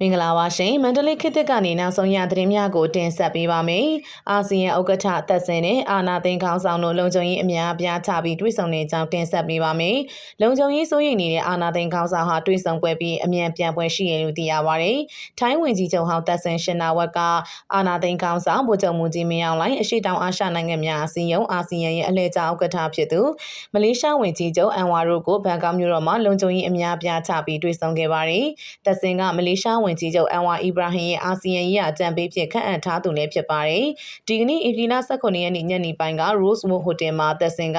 မင်္ဂလာပါရှင်မန္တလေးခေတ်သစ်ကနေနောက်ဆုံးရသတင်းများကိုတင်ဆက်ပေးပါမယ်။အာဆီယံဥက္ကဋ္ဌသက်စင်နဲ့အာနာသိန်းခေါင်းဆောင်တို့လုံခြုံရေးအများအပြားချပြီးတွေ့ဆုံနေကြောင်းတင်ဆက်ပေးပါမယ်။လုံခြုံရေးစိုးရိမ်နေတဲ့အာနာသိန်းခေါင်းဆောင်ဟာတွေ့ဆုံပွဲပြီးအမြန်ပြန်ပွဲရှိရလို့သိရပါဗျ။ထိုင်းဝင်ကြီးချုပ်ဟောင်းသက်စင်ရှင်နာဝက်ကအာနာသိန်းခေါင်းဆောင်ဗိုလ်ချုပ်မူကြီးမင်းအောင်လှိုင်အရှိတောင်အာရှနိုင်ငံများအစည်းအရုံးအာဆီယံရဲ့အလှည့်ကျဥက္ကဋ္ဌဖြစ်သူမလေးရှားဝင်ကြီးချုပ်အန်ဝါရိုကိုဘန်ကောက်မြို့တော်မှာလုံခြုံရေးအများအပြားချပြီးတွေ့ဆုံခဲ့ပါတယ်။သက်စင်ကမလေးရှားဝင်ကြီးချုပ်အန်ဝါအီဘရာဟင်ရဲ့အာဆီယံရေးအကြံပေးဖြစ်ခန့်အပ်ထားသူလည်းဖြစ်ပါတယ်။ဒီကနေ့ဧပြီလ18ရက်နေ့ညနေပိုင်းက Rosewood Hotel မှာသက်စင်က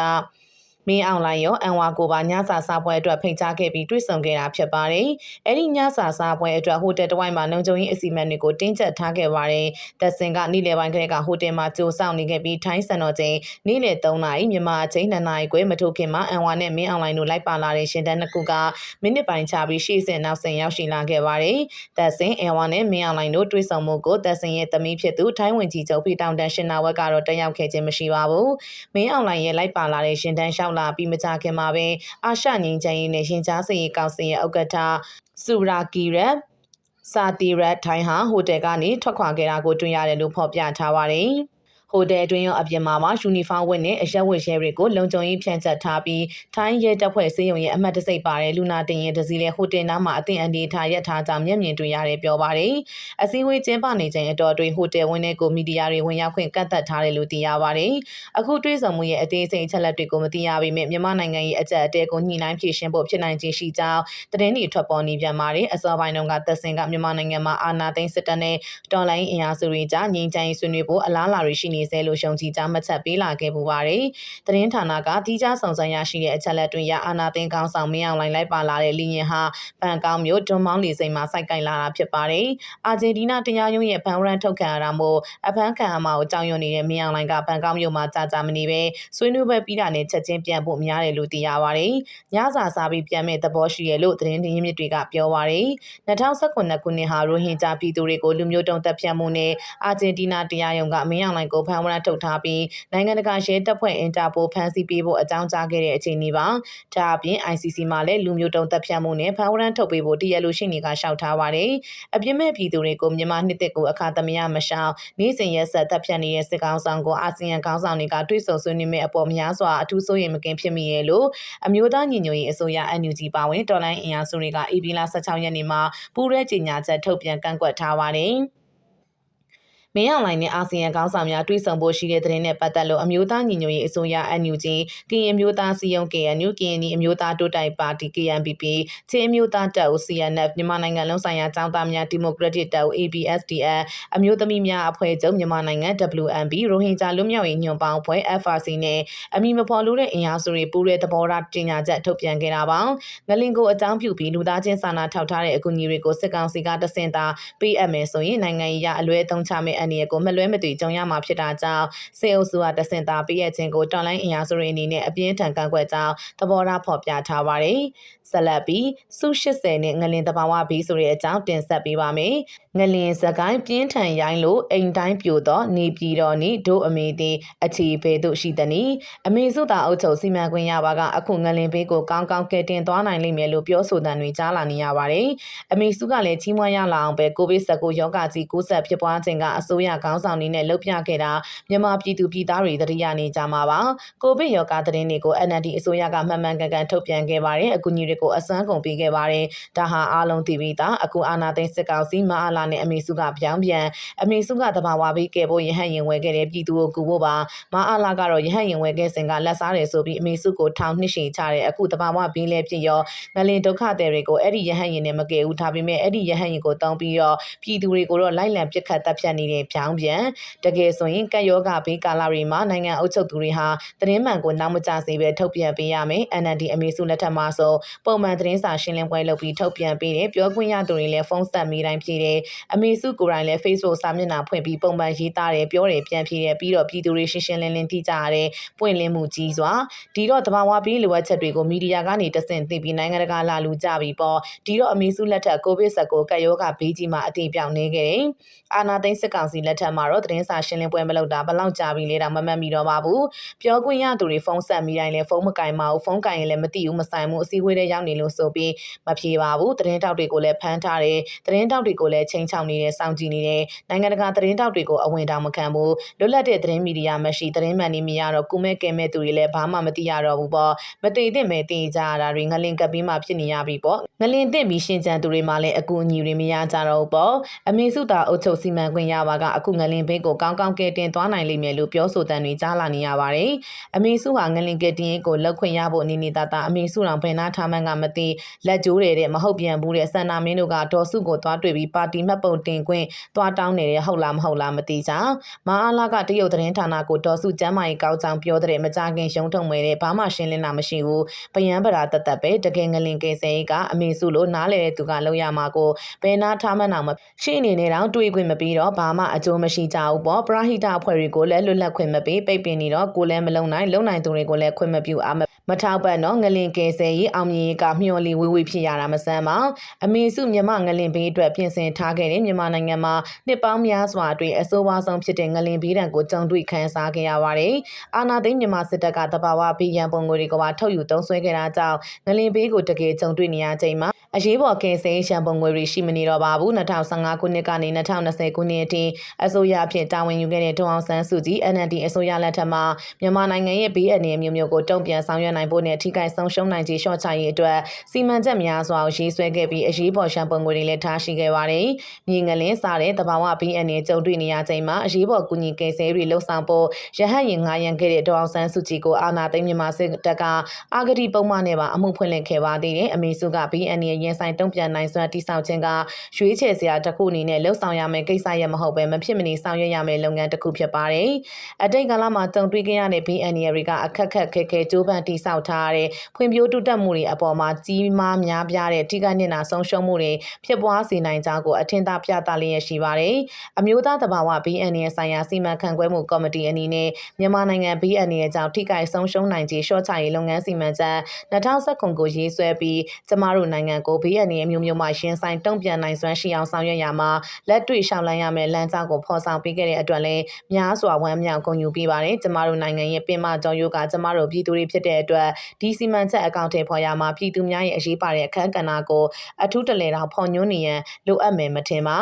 မင်းအောင်လိုင်းရောအန်ဝါကိုပါညစာစားပွဲအတွက်ဖိတ်ကြားခဲ့ပြီးတွေ့ဆုံခဲ့တာဖြစ်ပါတယ်။အဲ့ဒီညစာစားပွဲအတွက်ဟိုတယ်တစ်ဝိုက်မှာလုံခြုံရေးအစီအမံတွေကိုတင်းကျပ်ထားခဲ့ပါတယ်။သက်စင်ကနေ့လယ်ပိုင်းကလေးကဟိုတယ်မှာကြိုဆောင်နေခဲ့ပြီးထိုင်းစံတော်ချိန်နေ့လယ်3နာရီမြန်မာအချိန်2နာရီခွဲမထိုးခင်မှာအန်ဝါနဲ့မင်းအောင်လိုင်းတို့လိုက်ပါလာတဲ့ရှင်တန်းနှစ်ခုကမိနစ်ပိုင်းချပြီးရှေ့ဆင်နောက်ဆင်ရောက်ရှိလာခဲ့ပါတယ်။သက်စင်အန်ဝါနဲ့မင်းအောင်လိုင်းတို့တွေ့ဆုံမှုကိုသက်စင်ရဲ့သမီးဖြစ်သူထိုင်းဝင်ကြီးချုပ်ဖီတောင်တန်ရှင်နာဝက်ကတော့တက်ရောက်ခဲ့ခြင်းမရှိပါဘူး။မင်းအောင်လိုင်းရဲ့လိုက်ပါလာတဲ့ရှင်တန်းလျှောက်လာပြီးမကြခင်မှာပဲအာရှငင်းချင်ရေးနဲ့ရှင်ကြားစရေးကောင်စီရဲ့ဥက္ကဋ္ဌစူရာကီရက်စာတီရက်ထိုင်းဟာဟိုတယ်ကနေထွက်ခွာခဲ့တာကိုတွေ့ရတယ်လို့ဖော်ပြထားပါတယ်။ ဟိုတယ်အတွင်းရောအပြင်မှာမှယူနီဖောင်းဝတ်နဲ့အရက်ဝတ်ရဲတွေကိုလုံခြုံရေးဖြန့်ချက်ထားပြီးထိုင်းရဲတပ်ဖွဲ့စေယုံရဲ့အမှတ်တစိတ်ပါတဲ့လူနာတင်ရင်တစည်းလေဟိုတယ်နားမှာအသင်အနေထားရက်ထားကြောင်းမျက်မြင်တွေ့ရတယ်ပြောပါတယ်။အစည်းအဝေးကျင်းပနေချိန်အတော်အတွင်းဟိုတယ်ဝင်းတဲ့ကိုမီဒီယာတွေဝင်ရောက်ခွင့်ကန့်သတ်ထားတယ်လို့သိရပါတယ်။အခုတွေးဆောင်မှုရဲ့အသေးစိတ်အချက်လက်တွေကိုမသိရပေမဲ့မြန်မာနိုင်ငံရဲ့အကြက်အတဲကိုညှိနှိုင်းဖြေရှင်းဖို့ဖြစ်နိုင်ခြင်းရှိကြောင်းသတင်းတွေထွက်ပေါ်နေပြန်ပါတယ်။အစောပိုင်းတုန်းကသက်စင်ကမြန်မာနိုင်ငံမှာအာဏာသိမ်းစစ်တပ်နဲ့တော်လိုင်းအင်အားစုတွေကြားငြိမ်းချမ်းရေးဆွေးနွေးဖို့အလားအလာတွေရှိနေစေလို့ရှုံကြည်ကြားမှတ်ချက်ပေးလာခဲ့ပူပါတယ်။သတင်းဌာနကတိကျဆောင်ဆန်းရရှိတဲ့အချက်လက်တွေရအာနာသိန်းကောင်းဆောင်မင်းအောင်လှိုင်လိုက်ပါလာတဲ့လီရင်ဟာဘန်ကောက်မြို့ဒွန်မောင်းလေစိမ်မှာစိုက်ကင်လာတာဖြစ်ပါတယ်။အာဂျင်တီးနားတရားရုံးရဲ့ဘန်ရန်ထုတ်ခံရတာမို့အဖမ်းခံအမှာကိုကြောက်ရွံ့နေတဲ့မင်းအောင်လှိုင်ကဘန်ကောက်မြို့မှာကြာကြာမနေပဲဆွေးနွေးပွဲပြီးတာနဲ့ချက်ချင်းပြန်ဖို့များတယ်လို့သိရပါတယ်။ညစာစားပြီးပြန်မဲ့သဘောရှိရလို့သတင်းရင်းမြစ်တွေကပြောပါတယ်။2019ခုနှစ်ဟာရိုဟင်ဂျာပြည်သူတွေကိုလူမျိုးတုံးတပ်ဖြတ်မှုနဲ့အာဂျင်တီးနားတရားရုံးကမင်းအောင်လှိုင်ကိုဖမ်းဝရမ်းထုတ်ထားပြီးနိုင်ငံတကာရဲတပ်ဖွဲ့အင်တာပိုဖမ်းဆီးပေးဖို့အကြောင်းကြားခဲ့တဲ့အခြေအနေပါ။ဒါအပြင် ICC မှာလည်းလူမျိုးတုံးတပ်ဖြတ်မှုနဲ့ဖမ်းဝရမ်းထုတ်ပေးဖို့တရားလိုရှိနေကရှောက်ထားပါတယ်။အပြစ်မဲ့ပြည်သူတွေကိုမြန်မာနှစ်သက်ကိုအခါသမယမရှောင်နေ့စဉ်ရက်ဆက်တပ်ဖြတ်နေတဲ့စစ်ကောင်ဆောင်ကိုအာဆီယံခေါင်းဆောင်တွေကတွေ့ဆုံဆွေးနွေးမဲ့အပေါ်များစွာအထူးစိုးရိမ်မကင်းဖြစ်မိရဲ့လို့အမျိုးသားညီညွတ်ရေးအစိုးရ NUG ပါဝင်တော်လိုင်းအင်အားစုတွေက AB လ16ရက်နေ့မှာပူးရဲကြေညာချက်ထုတ်ပြန်ကန့်ကွက်ထားပါတယ်။ မင်းအောင်လှိုင်နဲ့အာဆီယံခေါင်းဆောင်များတွေ့ဆုံဖို့ရှိတဲ့သတင်းနဲ့ပတ်သက်လို့အမျိုးသားညီညွတ်ရေးအစိုးရ NUG ကရင်မျိုးသားစီယုံ KNU ကရင်နီအမျိုးသားတိုးတိုင်ပါတီ KNPP ချင်းမျိုးသားတပ်ဦး CNF မြန်မာနိုင်ငံလုံးဆိုင်ရာចောင်းသားများဒီမိုကရက်တစ်တပ်ဦး ABSDF အမျိုးသမီးများအဖွဲ့ချုပ်မြန်မာနိုင်ငံ WMB ရိုဟင်ဂျာလူမျိုးရေးညွန်ပေါင်းအဖွဲ့ FRC နဲ့အမိမဖော်လို့တဲ့အင်အားစုတွေပူးရဲသဘောထားကြေညာချက်ထုတ်ပြန်ခဲ့တာပါငလင်ကိုအကြောင်းပြုပြီးလူသားချင်းစာနာထောက်ထားတဲ့အကူအညီတွေကိုစစ်ကောင်စီကတဆင့်သာပေးအပ်မယ်ဆိုရင်နိုင်ငံရေးအလွဲသုံးချမယ့်အန္တရာယ်ကိုမလွဲမသွေကြုံရမှာဖြစ်တာကြောင့်စေအုပ်စုကတဆင့်သာပေးရခြင်းကိုတော်လိုင်းအင်အားစုတွေအနေနဲ့အပြင်းထန်ကန့်ကွက်ကြောင်းသဘောထားဖော်ပြထားပါတယ်။ဆက်လက်ပြီးစု80နဲ့ငလင်တဘာဝဘီဆိုတဲ့အကြောင်းတင်ဆက်ပေးပါမယ်။ငလင်စကိုင်းပြင်းထန်ရိုင်းလို့အိမ်တိုင်းပြိုတော့နေပြည်တော်နီဒို့အမေသည်အခြေဖေတို့ရှိသည်နီအမေစုသာအုပ်ချုပ်စီမံခွင့်ရပါကအခုငလင်ဘေးကိုကောင်းကောင်းကဲတင်သွားနိုင်လိမ့်မယ်လို့ပြောဆိုတဲ့တွေကြားလာနေရပါတယ်။အမေစုကလည်းချီးမွမ်းရလာအောင်ပဲကိုဗစ် -19 ရောဂါကြီးကူးစက်ဖြစ်ပွားခြင်းကအစိုးရခေါင်းဆောင်တွေနဲ့လှုပ်ပြခဲ့တာမြန်မာပြည်သူပြည်သားတွေတတိယနေကြမှာပါကိုဗစ်ရောဂါသတင်းတွေကို NLD အစိုးရကမှန်မှန်ကန်ကန်ထုတ်ပြန်ခဲ့ပါတယ်အကူအညီတွေကိုအစမ်းကုန်ပေးခဲ့ပါတယ်ဒါဟာအားလုံးသိပြီးသားအခုအာနာသိန်းစစ်ကောင်စီမအားလာနဲ့အမေစုကပြောင်းပြန်အမေစုကတဘာဝပြီးကဲဖို့ရဟန့်ရင်ဝဲခဲ့တဲ့ပြည်သူကိုကူဖို့ပါမအားလာကတော့ရဟန့်ရင်ဝဲခဲ့စဉ်ကလက်စားတယ်ဆိုပြီးအမေစုကိုထောင်နှစ်ရှည်ချတဲ့အခုတဘာဝဘင်းလဲဖြစ်ရောငလင်ဒုက္ခတဲ့တွေကိုအဲ့ဒီရဟန့်ရင်နဲ့မကယ်ဘူးဒါပေမဲ့အဲ့ဒီရဟန့်ရင်ကိုတောင်းပြီးတော့ပြည်သူတွေကိုတော့လိုက်လံပစ်ခတ်တပ်ဖြတ်နေတဲ့ပြောင်းပြန်တကယ်ဆိုရင်ကက်ယောဂဘေးကာလတွေမှာနိုင်ငံအုပ်ချုပ်သူတွေဟာသတင်းမှန်ကိုနောက်မကျစေပဲထုတ်ပြန်ပေးရမယ် NLD အမေစုလက်ထက်မှာဆိုပုံမှန်သတင်းစာရှင်းလင်းပွဲလုပ်ပြီးထုတ်ပြန်ပေးတယ်ပြောခွင့်ရသူတွေလည်းဖုန်းဆက်မိတိုင်းဖြေတယ်အမေစုကိုယ်တိုင်လည်း Facebook စာမျက်နှာဖွင့်ပြီးပုံမှန်ရေးသားတယ်ပြောတယ်ပြန်ဖြေတယ်ပြီးတော့ပြည်သူတွေရှင်းရှင်းလင်းလင်းသိကြရတယ်ပွင့်လင်းမှုကြီးစွာဒီတော့တဘာဝပြီးလိုအပ်ချက်တွေကိုမီဒီယာကနေတဆင့်သိပြီးနိုင်ငံတကာလာလူကြပြီပေါ့ဒီတော့အမေစုလက်ထက်ကိုဗစ် -19 ကပ်ရောဂါဘေးကြီးမှာအတိပြောင်းနေခဲ့တယ်အာနာသိန်းစစ်ကောင်ကောင်စီလက်ထက်မှာတော့သတင်းစာရှင်းလင်းပွဲမလုပ်တာဘယ်လောက်ကြာပြီလဲတော့မမှတ်မိတော့ပါဘူးပြောခွင့်ရသူတွေဖုန်းဆက်မိတိုင်းလဲဖုန်းမကင်ပါဘူးဖုန်းကင်ရင်လည်းမသိဘူးမဆိုင်ဘူးအစည်းအဝေးတွေရောက်နေလို့ဆိုပြီးမဖြေပါဘူးသတင်းတောက်တွေကိုလည်းဖမ်းထားတယ်သတင်းတောက်တွေကိုလည်းချိန်ချောင်နေတယ်စောင့်ကြည့်နေတယ်နိုင်ငံတကာသတင်းတောက်တွေကိုအဝင်တောင်မခံဘူးလွတ်လပ်တဲ့သတင်းမီဒီယာမရှိသတင်းမှန်နေမရတော့ကုမဲကဲမဲသူတွေလည်းဘာမှမသိရတော့ဘူးပေါ့မသိသင့်ပဲသိကြရတာတွေငလင်ကပ်ပြီးမှဖြစ်နေရပြီပေါ့ငလင်သင့်ပြီးရှင်းကြံသူတွေမှလည်းအကူအညီတွေမရကြတော့ဘူးပေါ့အမေစုတာအုပ်ချုပ်စီမံခွင့်ရပါကအခုငလင်ဘေးကိုကောင်းကောင်းကဲတင်သွားနိုင်လိမ့်မယ်လို့ပြောဆိုတဲ့တွေကြားလာနေရပါတယ်အမေစုဟာငလင်ကဲတင်ရေးကိုလောက်ခွင့်ရဖို့အနေနဲ့တတအမေစုတော်ဘယ်နာထားမှန်းကမသိလက်ကျိုးတယ်တဲ့မဟုတ်ပြန်ဘူးတဲ့ဆန္ဒမင်းတို့ကဒေါ်စုကိုသွားတွေ့ပြီးပါတီမှတ်ပုံတင်ခွင့်သွားတောင်းနေတယ်ဟုတ်လားမဟုတ်လားမသိကြမအားလာကတရုတ်သတင်းဌာနကိုဒေါ်စုကျမ်းမာရေးကောက်ကြောင်ပြောတဲ့မကြခင်ရှုံးထုံမွေတဲ့ဘာမှရှင်းလင်းတာမရှိဘူးပယံပရာတသက်ပဲတကယ်ငလင်ကဲစဲကအမေစုလို့နားလေတဲ့သူကလောက်ရမှာကိုဘယ်နာထားမှန်းအောင်မရှင်းအနေနဲ့တော့တွေးခွင့်မပြီးတော့ဘာမှအကျိုးမရှိကြဘူးပေါ့ပရာဟိတအဖွဲ့တွေကိုလည်းလွတ်လပ်ခွင့်မပေးပိတ်ပင်နေတော့ကိုလည်းမလုံနိုင်လုံနိုင်သူတွေကိုလည်းခွင့်မပြုအားမမထောက်ပံ့တော့ငလင်ကဲဆယ်ရေးအောင်မြင်ရေးကမျှော်လီဝေးဝေးဖြစ်ရတာမဆန်းပါအမေစုမြမငလင်ဘေးအတွက်ပြင်ဆင်ထားခဲ့တဲ့မြန်မာနိုင်ငံမှာနှစ်ပေါင်းများစွာအတွင်းအဆိုးဝါးဆုံးဖြစ်တဲ့ငလင်ဘေးဒဏ်ကိုကြုံတွေ့ခံစားခဲ့ရပါတယ်အာနာသိန်းမြန်မာစစ်တပ်ကတဘာဝဘေးရန်ပုံငွေတွေကပါထုတ်ယူသုံးစွဲခဲ့တာကြောင့်ငလင်ဘေးကိုတကယ်ကြုံတွေ့နေရချိန်မှာ အရေးပေါ်ကယ်ဆယ်ရေးရန်ပုံငွေတွေရှိမနေတော့ပါဘူး2015ခုနှစ်ကနေ2020ခုနှစ်အထိအစိုးရအဖြစ်တာဝန်ယူခဲ့တဲ့ဒေါအောင်ဆန်းစုကြည် NLD အစိုးရလက်ထက်မှာမြန်မာနိုင်ငံရဲ့ဘေးအန္တရာယ်မျိုးမျိုးကိုတုံ့ပြန်ဆောင်ရွက်နိုင်ဖို့နဲ့ထိခိုက်ဆုံးရှုံးနိုင်ခြေလျှော့ချရေးအတွက်စီမံချက်များစွာကိုရေးဆွဲခဲ့ပြီးအရေးပေါ်ရန်ပုံငွေတွေလည်းထားရှိခဲ့ပါတယ်။မြေငလင်းစားတဲ့တဘာဝဘေးအန္တရာယ်ကြုံတွေ့နေရချိန်မှာအရေးပေါ်ကူညီကယ်ဆယ်ရေးတွေလှုပ်ဆောင်ဖို့ရဟတ်ရင်ငားရန်ခဲ့တဲ့ဒေါအောင်ဆန်းစုကြည်ကိုအာဏာသိမ်းမြန်မာစစ်တပ်ကအာဂတိပုံမှန်နဲ့ပါအမှုဖွင့်လှစ်ခဲ့ပါသေးတယ်။အမေစုကဘေးအန္တရာယ်ရင်ဆိုင်တုံ့ပြန်နိုင်စွမ်းတိစောက်ခြင်းကရွေးချယ်စရာတစ်ခုအနေနဲ့လှုပ်ဆောင်ရမယ့်ကိစ္စရမဟုတ်ပဲမဖြစ်မနေဆောင်ရွက်ရမယ့်လုပ်ငန်းတစ်ခုဖြစ်ပါတယ်။အတိတ်ကာလမှာကြုံတွေ့ခဲ့ရတဲ့ဘေးအန္တရာယ်တွေကအခက်ခက်ခဲခဲကြိုးပမ်းတိစောက်ထားတဲ့ဖွံ့ဖြိုးတိုးတက်မှုတွေအပေါ်မှာကြီးမားများပြားတဲ့ထိခိုက်နစ်နာဆုံးရှုံးမှုတွေဖြစ်ပွားစေနိုင်ကြောင်းကိုအထင်သာပြသလျက်ရှိပါတယ်။အမျိုးသားတဘာဝဘေးအန္တရာယ်ဆိုင်ရာစီမံခန့်ခွဲမှုကော်မတီအနေနဲ့မြန်မာနိုင်ငံဘေးအန္တရာယ်ကြောင့်ထိခိုက်ဆုံးရှုံးနိုင်ခြေလျှော့ချရေးလုပ်ငန်းစီမံချက်2019ကိုရေးဆွဲပြီးကျမတို့နိုင်ငံကိုဘေးအန္တရာယ်မျိုးမျိုးမှရှင်းဆိုင်တုံ့ပြန်နိုင်စွမ်းရှိအောင်ဆောင်ရွက်ရမှာလက်တွေ့ရှောင်လန်းရမယ့်လမ်းကြောင်းကိုဖော်ဆောင်ပေးခဲ့တဲ့အတွက်လည်းများစွာဝမ်းမြောက်ဂုဏ်ယူပေးပါတယ်ကျမတို့နိုင်ငံရဲ့ပင်မကြောင့်ယောကကျမတို့ပြည်သူတွေဖြစ်တဲ့အတွက်ဒီစီမံချက်အကောင့်ထဲဖော်ရမှာပြည်သူများရဲ့အရေးပါတဲ့အခန်းကဏ္ဍကိုအထူးတလဲတောင်ဖော်ညွှန်းနေရန်လိုအပ်မယ်မထင်ပါ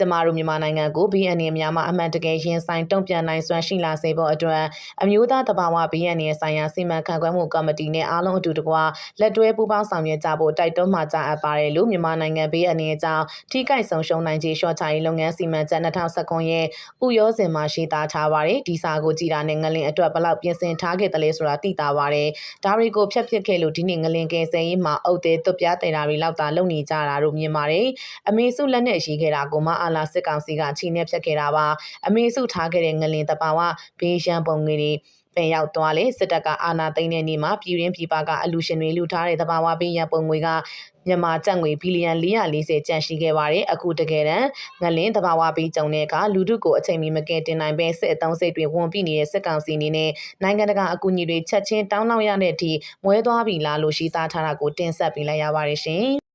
ကျမတို့မြန်မာနိုင်ငံကို BNN များမှာအမှန်တကယ်ရင်ဆိုင်တုံ့ပြန်နိုင်စွမ်းရှိလာစေဖို့အတွက်အမျိုးသားတဘာဝ BNN ဆိုင်ရာစီမံခန့်ခွဲမှုကော်မတီနဲ့အားလုံးအတူတကွလက်တွဲပူးပေါင်းဆောင်ရွက်ကြဖို့တိုက်တွန်းမှာကြားအပ်ပါတယ်လို့မြန်မာနိုင်ငံ BNN အကြောင်းထိကိုက်ဆုံးရှုံးနိုင်ခြေရှော့ချရေးလုပ်ငန်းစီမံချက်2019ရဲ့ဥရောစဉ်မှာရှင်းသားထားပါတယ်ဒီစာကိုကြည်တာနဲ့ငလင်အတွက်ဘယ်လောက်ပြင်ဆင်ထားခဲ့တယ်လဲဆိုတာသိတာပါတယ်ဒါတွေကိုဖျက်ပစ်ခဲ့လို့ဒီနေ့ငလင်ကယ်ဆယ်ရေးမှာအုပ်သေးသွပြားတင်တာတွေလောက်သာလုပ်နေကြတာလို့မြင်ပါတယ်အမေစုလက်နဲ့ရေးခဲ့တာကိုမအာလာစစ်ကောင်စီကချီနေဖြတ်ခဲ့တာပါအမေစုထားခဲ့တဲ့ငလင်တပါဝဘေးရန်ပုံငွေတွေပင်ရောက်သွားလေစစ်တပ်ကအာဏာသိမ်းတဲ့နေ့မှာပြည်ရင်းပြည်ပကအလူရှင်တွေလူထားတဲ့တဘာဝဘေးရန်ပုံငွေကမြန်မာကျပ်ငွေဘီလီယံ440ကျန်ရှိခဲ့ပါတယ်အခုတကယ်တမ်းငလင်းတဘာဝပေးကြုံတဲ့အခါလူထုကိုအချိန်မီမကယ်တင်နိုင်ပဲစစ်အုံစိတ်တွေဝန်ပြနေတဲ့စစ်ကောင်စီအနေနဲ့နိုင်ငံတကာအကူအညီတွေချက်ချင်းတောင်းလောက်ရတဲ့အထိမွဲသွားပြီလားလို့ရှိသားထားတာကိုတင်ဆက်ပေးလိုက်ရပါတယ်ရှင်